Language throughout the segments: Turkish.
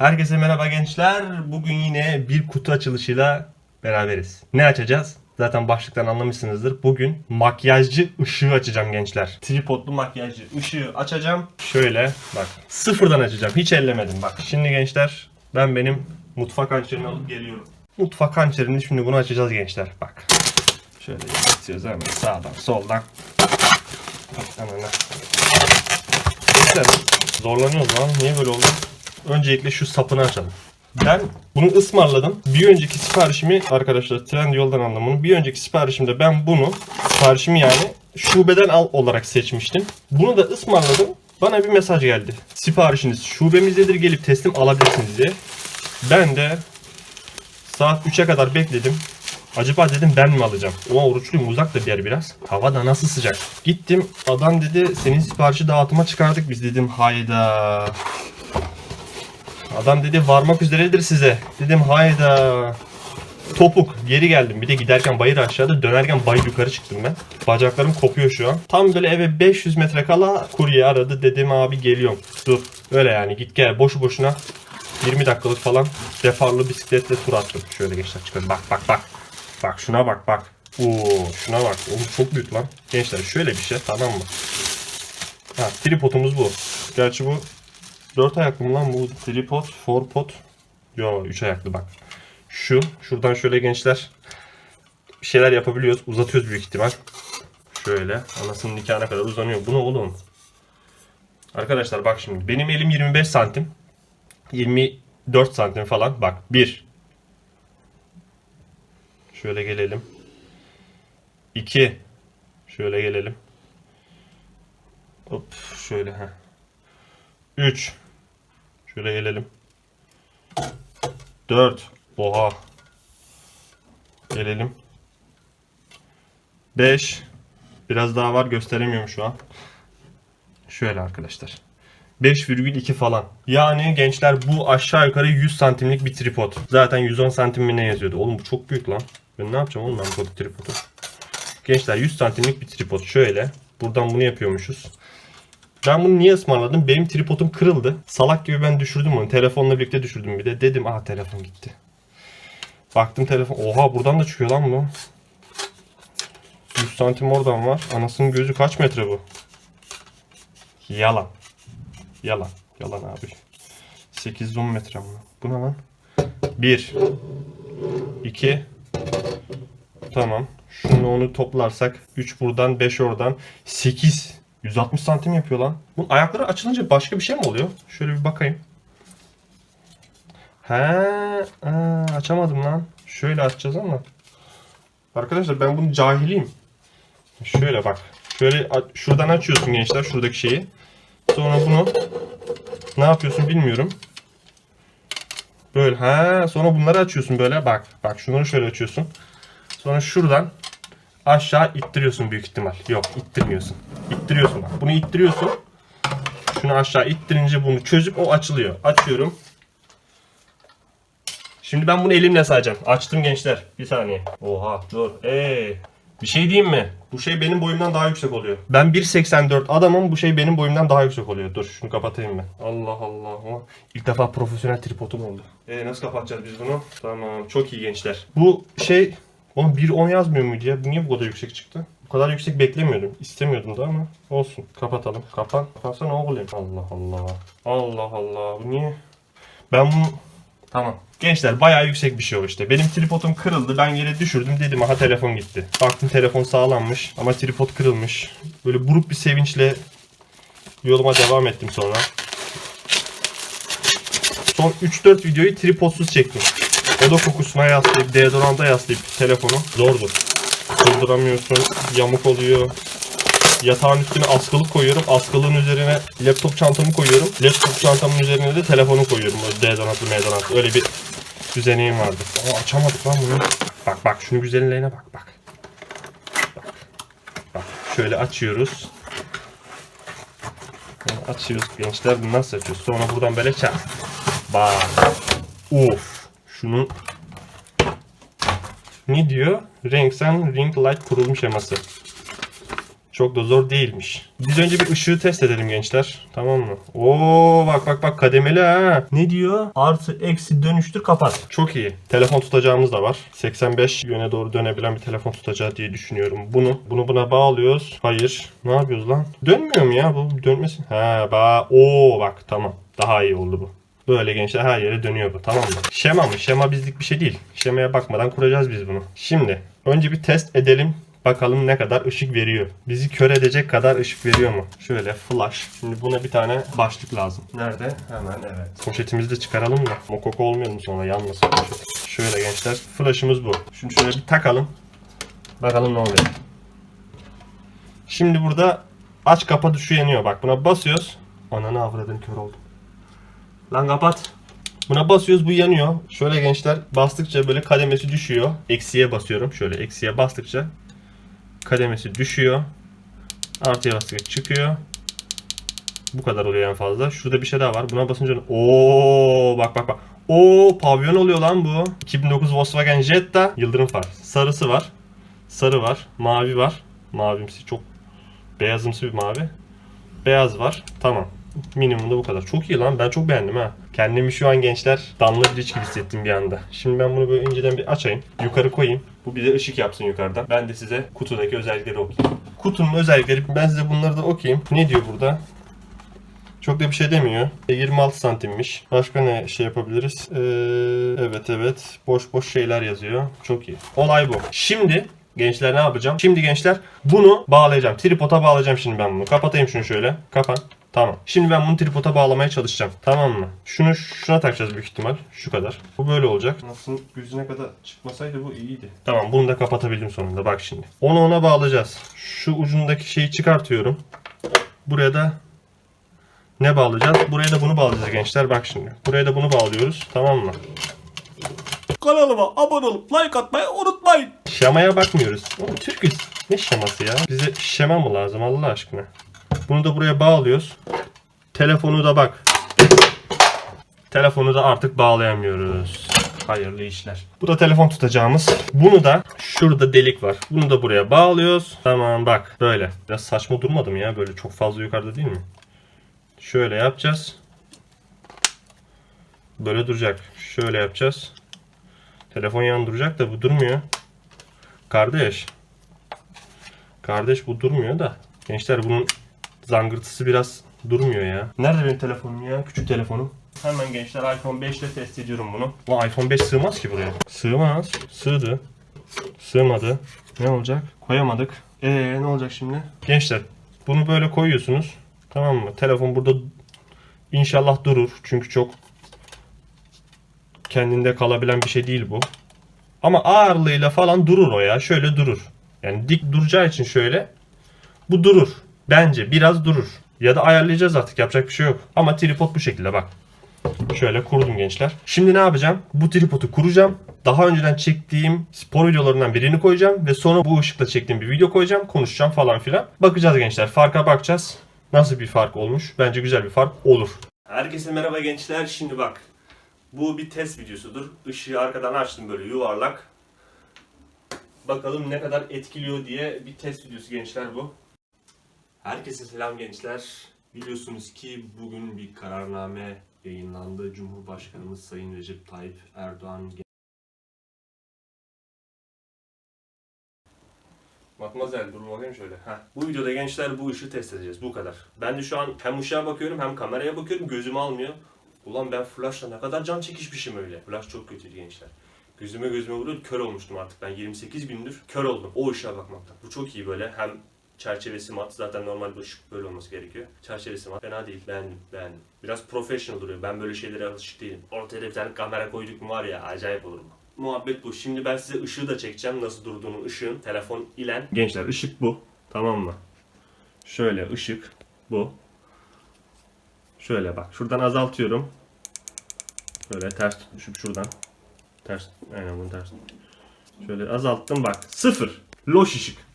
Herkese merhaba gençler. Bugün yine bir kutu açılışıyla beraberiz. Ne açacağız? Zaten başlıktan anlamışsınızdır. Bugün makyajcı ışığı açacağım gençler. Tripodlu makyajcı ışığı açacağım. Şöyle bak sıfırdan açacağım. Hiç ellemedim bak. Şimdi gençler ben benim mutfak hançerini alıp geliyorum. Mutfak hançerini şimdi bunu açacağız gençler. Bak. Şöyle yapıyoruz hemen sağdan soldan. Hemen. Zorlanıyoruz lan. Niye böyle oldu? Öncelikle şu sapını açalım. Ben bunu ısmarladım. Bir önceki siparişimi arkadaşlar Trendyol'dan aldım bunu. Bir önceki siparişimde ben bunu siparişimi yani şubeden al olarak seçmiştim. Bunu da ısmarladım. Bana bir mesaj geldi. Siparişiniz şubemizdedir gelip teslim alabilirsiniz diye. Ben de saat 3'e kadar bekledim. Acaba dedim ben mi alacağım? Ulan oruçluyum uzak da bir yer biraz. Hava da nasıl sıcak. Gittim adam dedi senin siparişi dağıtıma çıkardık biz dedim hayda. Adam dedi varmak üzeredir size. Dedim hayda. Topuk geri geldim. Bir de giderken bayır aşağıda dönerken bayır yukarı çıktım ben. Bacaklarım kopuyor şu an. Tam böyle eve 500 metre kala kurye aradı. Dedim abi geliyorum. Dur. Öyle yani git gel boşu boşuna 20 dakikalık falan defarlı bisikletle tur attım. Şöyle gençler çıkıyor. Bak bak bak. Bak şuna bak bak. Oo şuna bak. Oğlum çok büyük lan. Gençler şöyle bir şey tamam mı? Ha tripodumuz bu. Gerçi bu 4 ayaklı mı lan bu tripod, forpod? Yo 3 ayaklı bak. Şu, şuradan şöyle gençler bir şeyler yapabiliyoruz. Uzatıyoruz büyük ihtimal. Şöyle anasının nikahına kadar uzanıyor. Bu ne oğlum? Arkadaşlar bak şimdi benim elim 25 santim. 24 santim falan. Bak 1 Şöyle gelelim. 2 Şöyle gelelim. Hop şöyle ha. 3 Şöyle gelelim. 4 Oha. Gelelim. 5 Biraz daha var gösteremiyorum şu an. Şöyle arkadaşlar. 5,2 falan. Yani gençler bu aşağı yukarı 100 santimlik bir tripod. Zaten 110 santim ne yazıyordu. Oğlum bu çok büyük lan. Ben ne yapacağım oğlum ben bu tripodu. Gençler 100 santimlik bir tripod. Şöyle. Buradan bunu yapıyormuşuz. Ben bunu niye ısmarladım? Benim tripodum kırıldı. Salak gibi ben düşürdüm onu. Telefonla birlikte düşürdüm bir de. Dedim ah telefon gitti. Baktım telefon. Oha buradan da çıkıyor lan bu. 100 santim oradan var. Anasının gözü kaç metre bu? Yalan. Yalan. Yalan abi. 810 metre mi? Bu ne lan? 1 2 Tamam. Şunu onu toplarsak 3 buradan 5 oradan 8 160 santim yapıyor lan. Bunun ayakları açılınca başka bir şey mi oluyor? Şöyle bir bakayım. He, aa, açamadım lan. Şöyle açacağız ama. Arkadaşlar ben bunu cahiliyim. Şöyle bak. Şöyle şuradan açıyorsun gençler şuradaki şeyi. Sonra bunu ne yapıyorsun bilmiyorum. Böyle ha sonra bunları açıyorsun böyle bak. Bak şunları şöyle açıyorsun. Sonra şuradan aşağı ittiriyorsun büyük ihtimal. Yok ittirmiyorsun. İttiriyorsun. Bunu ittiriyorsun. Şunu aşağı ittirince bunu çözüp o açılıyor. Açıyorum. Şimdi ben bunu elimle sayacağım. Açtım gençler. Bir saniye. Oha dur. Ee, bir şey diyeyim mi? Bu şey benim boyumdan daha yüksek oluyor. Ben 1.84 adamım. Bu şey benim boyumdan daha yüksek oluyor. Dur şunu kapatayım ben. Allah Allah. İlk defa profesyonel tripodum oldu. Ee, nasıl kapatacağız biz bunu? Tamam. Çok iyi gençler. Bu şey... Oğlum 1.10 yazmıyor muydu ya? Bu niye bu kadar yüksek çıktı? Bu kadar yüksek beklemiyordum. İstemiyordum da ama olsun. Kapatalım. Kapan. Kapatsana oğlum. Allah Allah. Allah Allah. Bu niye? Ben bunu... Tamam. Gençler bayağı yüksek bir şey o işte. Benim tripodum kırıldı. Ben yere düşürdüm. Dedim aha telefon gitti. Baktım telefon sağlammış ama tripod kırılmış. Böyle buruk bir sevinçle yoluma devam ettim sonra. Son 3-4 videoyu tripodsuz çektim. Oda kokusuna yaslayıp, deodoranta yaslayıp telefonu zordur. Durduramıyorsun, yamuk oluyor. Yatağın üstüne askılık koyuyorum. Askılığın üzerine laptop çantamı koyuyorum. Laptop çantamın üzerine de telefonu koyuyorum. Böyle meodorantlı. Öyle bir düzeneğim vardı. Aa, açamadık lan bunu. Bak bak şunu güzelliğine bak bak. Bak. Bak şöyle açıyoruz. Açıyoruz gençler. Bunu nasıl açıyoruz? Sonra buradan böyle çak. Bak. Uf. Şunun ne diyor? Renk Sun Ring Light kurulum şeması. Çok da zor değilmiş. Biz önce bir ışığı test edelim gençler. Tamam mı? Oo bak bak bak kademeli ha. Ne diyor? Artı eksi dönüştür kapat. Çok iyi. Telefon tutacağımız da var. 85 yöne doğru dönebilen bir telefon tutacağı diye düşünüyorum. Bunu bunu buna bağlıyoruz. Hayır. Ne yapıyoruz lan? Dönmüyor mu ya bu? Dönmesin. Ha ba. Oo bak tamam. Daha iyi oldu bu. Böyle gençler her yere dönüyor bu tamam mı? Şema mı? Şema bizlik bir şey değil. Şemaya bakmadan kuracağız biz bunu. Şimdi önce bir test edelim. Bakalım ne kadar ışık veriyor. Bizi kör edecek kadar ışık veriyor mu? Şöyle flash. Şimdi buna bir tane başlık lazım. Nerede? Hemen evet. Poşetimizi de çıkaralım da. Mokoko olmayalım sonra yanmasın poşet. Şöyle gençler. Flash'ımız bu. Şunu şöyle bir takalım. Bakalım ne oluyor. Şimdi burada aç kapa tuşu yanıyor. Bak buna basıyoruz. Ananı avradını kör oldum. Lan kapat. Buna basıyoruz bu yanıyor. Şöyle gençler bastıkça böyle kademesi düşüyor. Eksiye basıyorum. Şöyle eksiye bastıkça kademesi düşüyor. Artıya bastıkça çıkıyor. Bu kadar oluyor en fazla. Şurada bir şey daha var. Buna basınca Oo bak bak bak. Oo pavyon oluyor lan bu. 2009 Volkswagen Jetta yıldırım far. Sarısı var. Sarı var. Mavi var. Mavimsi çok beyazımsı bir mavi. Beyaz var. Tamam. Minimumda bu kadar. Çok iyi lan. Ben çok beğendim ha. Kendimi şu an gençler Danlı Bridge gibi hissettim bir anda. Şimdi ben bunu böyle inceden bir açayım. Yukarı koyayım. Bu bize ışık yapsın yukarıdan. Ben de size kutudaki özellikleri okuyayım. Kutunun özellikleri ben size bunları da okuyayım. Ne diyor burada? Çok da bir şey demiyor. E, 26 santimmiş. Başka ne şey yapabiliriz? Ee, evet evet. Boş boş şeyler yazıyor. Çok iyi. Olay bu. Şimdi gençler ne yapacağım? Şimdi gençler bunu bağlayacağım. Tripoda bağlayacağım şimdi ben bunu. Kapatayım şunu şöyle. Kapan. Tamam. Şimdi ben bunu tripoda bağlamaya çalışacağım. Tamam mı? Şunu şuna takacağız büyük ihtimal. Şu kadar. Bu böyle olacak. Nasıl gözüne kadar çıkmasaydı bu iyiydi. Tamam bunu da kapatabildim sonunda. Bak şimdi. Onu ona bağlayacağız. Şu ucundaki şeyi çıkartıyorum. Buraya da ne bağlayacağız? Buraya da bunu bağlayacağız gençler. Bak şimdi. Buraya da bunu bağlıyoruz. Tamam mı? Kanalıma abone olup like atmayı unutmayın. Şemaya bakmıyoruz. Oğlum Türküz. Ne şeması ya? Bize şema mı lazım Allah aşkına? Bunu da buraya bağlıyoruz. Telefonu da bak. Telefonu da artık bağlayamıyoruz. Hayırlı işler. Bu da telefon tutacağımız. Bunu da şurada delik var. Bunu da buraya bağlıyoruz. Tamam bak böyle. Biraz saçma durmadım ya böyle çok fazla yukarıda değil mi? Şöyle yapacağız. Böyle duracak. Şöyle yapacağız. Telefon yan duracak da bu durmuyor. Kardeş. Kardeş bu durmuyor da. Gençler bunun zangırtısı biraz durmuyor ya. Nerede benim telefonum ya? Küçük telefonum. Hemen gençler iPhone 5 ile test ediyorum bunu. Lan iPhone 5 sığmaz ki buraya. Sığmaz. Sığdı. Sığmadı. Ne olacak? Koyamadık. Ee ne olacak şimdi? Gençler bunu böyle koyuyorsunuz. Tamam mı? Telefon burada inşallah durur. Çünkü çok kendinde kalabilen bir şey değil bu. Ama ağırlığıyla falan durur o ya. Şöyle durur. Yani dik duracağı için şöyle. Bu durur. Bence biraz durur. Ya da ayarlayacağız artık yapacak bir şey yok. Ama tripod bu şekilde bak. Şöyle kurdum gençler. Şimdi ne yapacağım? Bu tripodu kuracağım. Daha önceden çektiğim spor videolarından birini koyacağım. Ve sonra bu ışıkla çektiğim bir video koyacağım. Konuşacağım falan filan. Bakacağız gençler. Farka bakacağız. Nasıl bir fark olmuş? Bence güzel bir fark olur. Herkese merhaba gençler. Şimdi bak. Bu bir test videosudur. Işığı arkadan açtım böyle yuvarlak. Bakalım ne kadar etkiliyor diye bir test videosu gençler bu. Herkese selam gençler. Biliyorsunuz ki bugün bir kararname yayınlandı. Cumhurbaşkanımız Sayın Recep Tayyip Erdoğan Matmazel dur bakayım şöyle. Heh. Bu videoda gençler bu ışığı test edeceğiz. Bu kadar. Ben de şu an hem ışığa bakıyorum hem kameraya bakıyorum. Gözüm almıyor. Ulan ben flashla ne kadar can çekişmişim öyle. Flash çok kötüydü gençler. Gözüme gözüme vuruyor. Kör olmuştum artık. Ben 28 gündür kör oldum. O ışığa bakmaktan. Bu çok iyi böyle. Hem çerçevesi mat. Zaten normal bir ışık böyle olması gerekiyor. Çerçevesi mat. Fena değil. Beğendim. Beğendim. Biraz professional duruyor. Ben böyle şeylere alışık değilim. Ortaya bir tane kamera koyduk mu var ya acayip olur mu? Muhabbet bu. Şimdi ben size ışığı da çekeceğim. Nasıl durduğunu ışığın. Telefon ile. Gençler ışık bu. Tamam mı? Şöyle ışık bu. Şöyle bak. Şuradan azaltıyorum. Böyle ters tutmuşum şuradan. Ters. Aynen bunu ters. Şöyle azalttım bak. Sıfır. Loş ışık.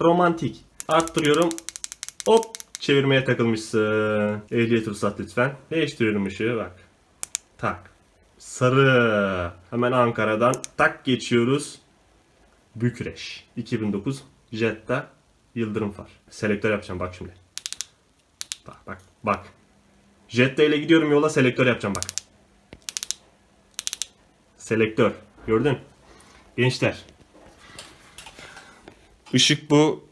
Romantik. Arttırıyorum. Hop. Çevirmeye takılmışsın. Ehliyet ruhsat lütfen. Değiştiriyorum ışığı bak. Tak. Sarı. Hemen Ankara'dan tak geçiyoruz. Bükreş. 2009 Jetta Yıldırım far. Selektör yapacağım bak şimdi. Bak bak bak. Jetta ile gidiyorum yola selektör yapacağım bak. Selektör. Gördün? Gençler. Işık bu.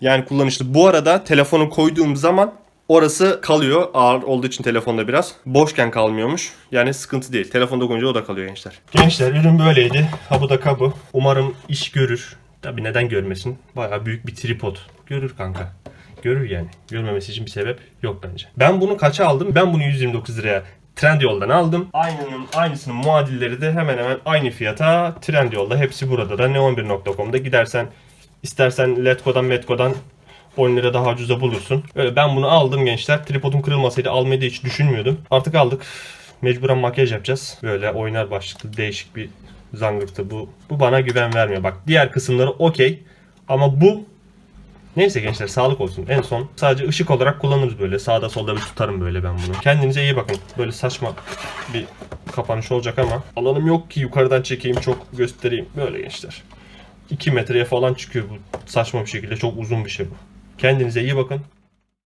Yani kullanışlı. Bu arada telefonu koyduğum zaman orası kalıyor. Ağır olduğu için telefonda biraz. Boşken kalmıyormuş. Yani sıkıntı değil. Telefonda koyunca o da kalıyor gençler. Gençler ürün böyleydi. Ha bu da kabı. Umarım iş görür. Tabi neden görmesin? Bayağı büyük bir tripod. Görür kanka. Görür yani. Görmemesi için bir sebep yok bence. Ben bunu kaça aldım? Ben bunu 129 liraya Trendyol'dan aldım. Aynının aynısının muadilleri de hemen hemen aynı fiyata Trendyol'da. Hepsi burada da ne11.com'da gidersen istersen Letgo'dan Metgo'dan 10 lira daha ucuza bulursun. Öyle ben bunu aldım gençler. Tripodum kırılmasaydı almayı da hiç düşünmüyordum. Artık aldık. Mecburen makyaj yapacağız. Böyle oynar başlıklı değişik bir zangırtı bu. Bu bana güven vermiyor. Bak diğer kısımları okey. Ama bu Neyse gençler sağlık olsun. En son sadece ışık olarak kullanırız böyle. Sağda solda bir tutarım böyle ben bunu. Kendinize iyi bakın. Böyle saçma bir kapanış olacak ama alanım yok ki yukarıdan çekeyim çok göstereyim. Böyle gençler. 2 metreye falan çıkıyor bu saçma bir şekilde. Çok uzun bir şey bu. Kendinize iyi bakın.